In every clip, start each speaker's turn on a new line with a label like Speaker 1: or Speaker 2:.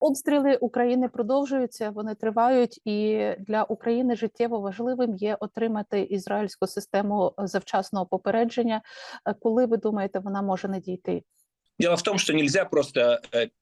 Speaker 1: Обстріли України продовжуються, вони тривають, і для України життєво важливим є отримати ізраїльську систему завчасного попередження. Е, Коли ви думаєте, вона може надійти?
Speaker 2: Дело в том, что нельзя просто взять...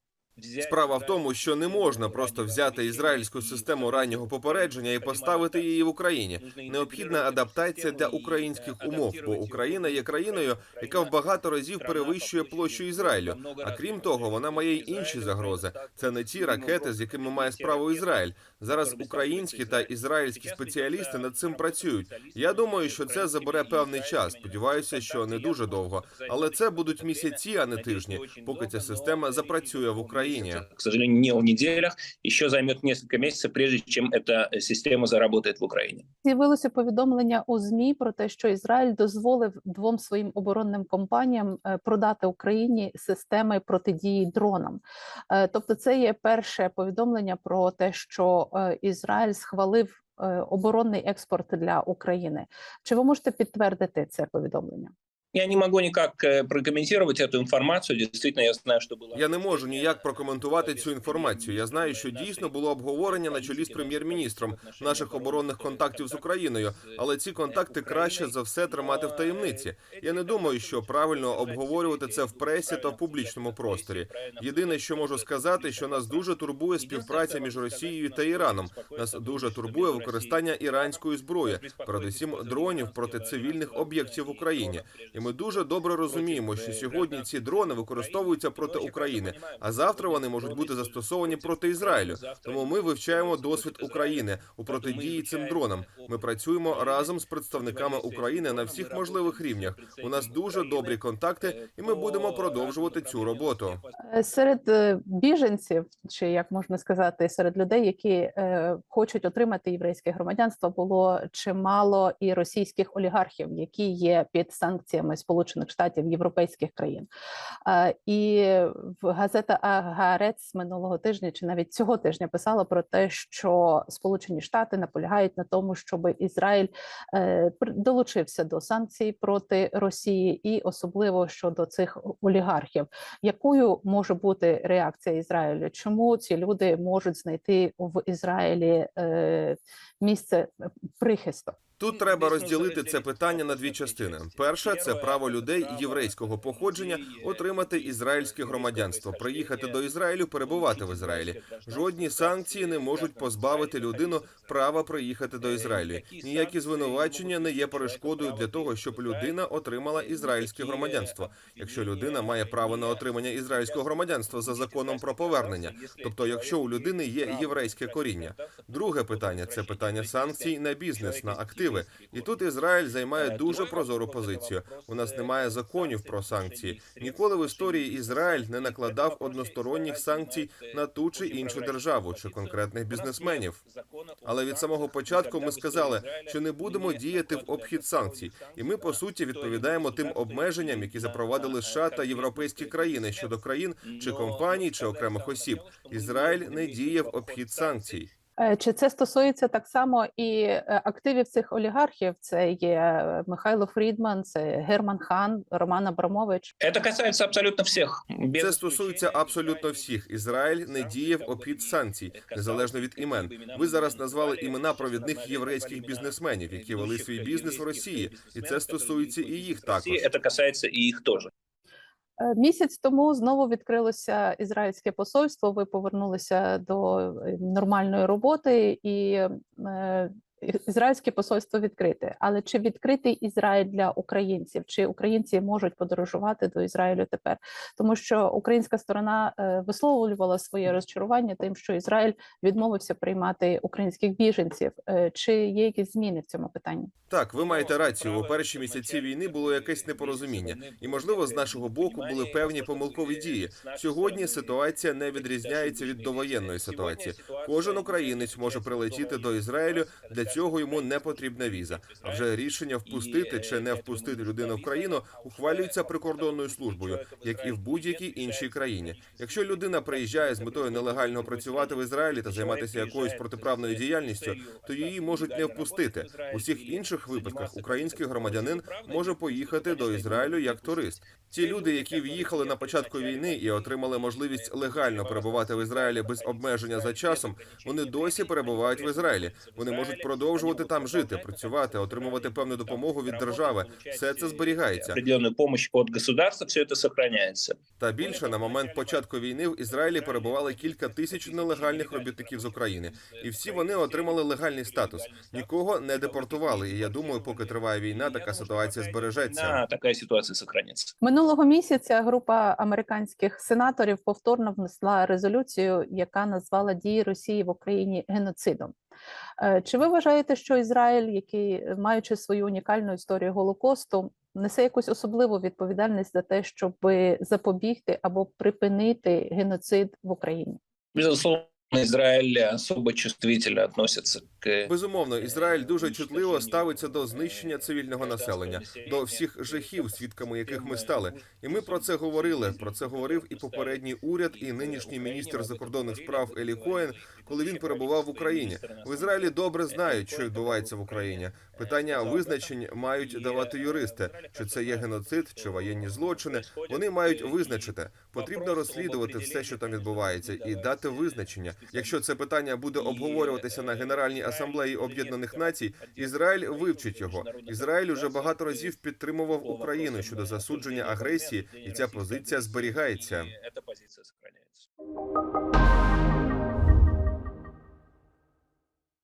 Speaker 3: Справа в тому, що не можна просто взяти ізраїльську систему раннього попередження і поставити її в Україні. Необхідна адаптація для українських умов, бо Україна є країною, яка в багато разів перевищує площу Ізраїлю. А крім того, вона має й інші загрози. Це не ті ракети, з якими має справу Ізраїль. Зараз українські та ізраїльські спеціалісти над цим працюють. Я думаю, що це забере певний час. Сподіваюся, що не дуже довго, але це будуть місяці, а не тижні, поки ця система запрацює в Україні.
Speaker 2: К сожалению, не в неделях. Еще займет несколько месяцев, прежде чем эта система заработает в Украине.
Speaker 1: З'явилося повідомлення у змі про те, що Ізраїль дозволив двом своїм оборонним компаніям е, продати Україні системи протидії дронам. Е, Тобто, це є перше повідомлення про те, що е, Ізраїль схвалив оборонний експорт для України. Чи ви можете підтвердити це повідомлення?
Speaker 2: Я не могу никак э, прокомментировать эту информацию. Действительно, я знаю, что было...
Speaker 3: Я не можу ніяк прокоментувати цю інформацію. Я знаю, що дійсно було обговорення на чолі з прем'єр-міністром наших оборонних контактів з Україною, але ці контакти краще за все тримати в таємниці. Я не думаю, що правильно обговорювати це в пресі та в публічному просторі. Єдине, що можу сказати, що нас дуже турбує співпраця між Росією та Іраном. Нас дуже турбує використання іранської зброї, передусім дронів проти цивільних об'єктів в Україні. І ми дуже добре розуміємо, що сьогодні ці дрони використовуються проти України, а завтра вони можуть бути застосовані проти Ізраїлю. Тому ми вивчаємо досвід України у протидії цим дронам. Ми працюємо разом з представниками України на всіх можливих рівнях. У нас дуже добрі контакти, і ми будемо продовжувати цю роботу.
Speaker 1: Е, Серед е, біженців, чи як можна сказати, серед людей, які е, хочуть отримати єврейське громадянство, було чимало і російських олігархів, які є під санкціями Сполучених Штатів європейських країн. Е, і газета Агарец минулого тижня, чи навіть цього тижня, писала про те, що Сполучені Штати наполягають на тому, щоб Ізраїль е, долучився до санкцій проти Росії, і особливо щодо цих олігархів якою може бути реакція Ізраїлю? Чому ці люди можуть знайти в Ізраїлі е, місце прихисту?
Speaker 3: Тут треба розділити це питання на дві частини. Перша це право людей єврейського походження отримати ізраїльське громадянство, приїхати до Ізраїлю, перебувати в Ізраїлі. Жодні санкції не можуть позбавити людину права приїхати до Ізраїлю. Ніякі звинувачення не є перешкодою для того, щоб людина отримала ізраїльське громадянство. Якщо людина має право на отримання ізраїльського громадянства за законом про повернення, тобто, якщо у людини є єврейське коріння. Друге питання це питання санкцій на бізнес, на активи. І тут Ізраїль займає дуже прозору позицію. У нас немає законів про санкції. Ніколи в історії Ізраїль не накладав односторонніх санкцій на ту чи іншу державу чи конкретних бізнесменів. Але від самого початку ми сказали, що не будемо діяти в обхід санкцій, і ми по суті відповідаємо тим обмеженням, які запровадили США та європейські країни щодо країн чи компаній чи окремих осіб. Ізраїль не діє в обхід санкцій.
Speaker 1: Е, Чи це стосується так само і е, активів цих олігархів? Це є е, Михайло Фрідман, це Герман Хан, Роман Абрамович.
Speaker 2: Это касается абсолютно без
Speaker 3: Це стосується абсолютно всіх. Ізраїль не діє в обхід санкцій, незалежно від імен. Ви зараз назвали імена провідних єврейських бізнесменів, які вели свій бізнес в Росії, і це стосується і їх також.
Speaker 2: России, Это касается и их тоже.
Speaker 1: Е, Місяць тому знову відкрилося ізраїльське посольство. Ви повернулися до е, нормальної роботи, і е, ізраїльське посольство відкрите. Але чи відкритий Ізраїль для українців? Чи українці можуть подорожувати до Ізраїлю тепер? Тому що українська сторона е, висловлювала своє розчарування тим, що Ізраїль відмовився приймати українських біженців. Е, Чи є якісь зміни в цьому питанні?
Speaker 3: Так, ви маєте рацію. У перші місяці війни було якесь непорозуміння, і можливо, з нашого боку були певні помилкові дії. Сьогодні ситуація не відрізняється від довоєнної ситуації. Кожен українець може прилетіти до Ізраїлю. Для цього йому не потрібна віза. А вже рішення впустити чи не впустити людину в країну ухвалюється прикордонною службою, як і в будь-якій іншій країні. Якщо людина приїжджає з метою нелегально працювати в Ізраїлі та займатися якоюсь протиправною діяльністю, то її можуть не впустити. У всіх інших випадках український громадянин може поїхати до Ізраїлю як турист. Ті люди, які в'їхали на початку війни і отримали можливість легально перебувати в Ізраїлі без обмеження за часом, вони досі перебувають в Ізраїлі. Вони можуть продовжувати там жити, працювати, отримувати певну допомогу від держави. Все це зберігається.
Speaker 2: определенную помощь от государства, все это сохраняется.
Speaker 3: Та більше на момент початку війни в Ізраїлі перебували кілька тисяч нелегальних робітників з України, і всі вони отримали легальний статус. Нікого не депортували. І я думаю, поки триває війна, така ситуація збережеться.
Speaker 2: Да, такая ситуация сохранится.
Speaker 1: Минулого місяця група американських сенаторів повторно внесла резолюцію, яка назвала дії Росії в Україні геноцидом. Е, Чи ви вважаєте, що Ізраїль, який е, маючи свою унікальну історію Голокосту, несе якусь особливу відповідальність за те, щоб запобігти або припинити геноцид в Україні?
Speaker 2: Безусловно, Израиль особо чувствительно относится к
Speaker 3: Безумовно, Ізраїль дуже чутливо ставиться до знищення цивільного населення, до всіх жахів, свідками яких ми стали. І ми про це говорили. Про це говорив і попередній уряд, і нинішній міністр закордонних справ Елі Коен, коли він перебував в Україні. В Ізраїлі добре знають, що відбувається в Україні. Питання визначень мають давати юристи. Чи це є геноцид, чи воєнні злочини? Вони мають визначити. Потрібно розслідувати все, що там відбувається, і дати визначення. Якщо це питання буде обговорюватися на Генеральній асамблеї Об'єднаних Націй, Ізраїль вивчить його. Ізраїль уже багато разів підтримував Україну щодо засудження агресії, і ця позиція зберігається.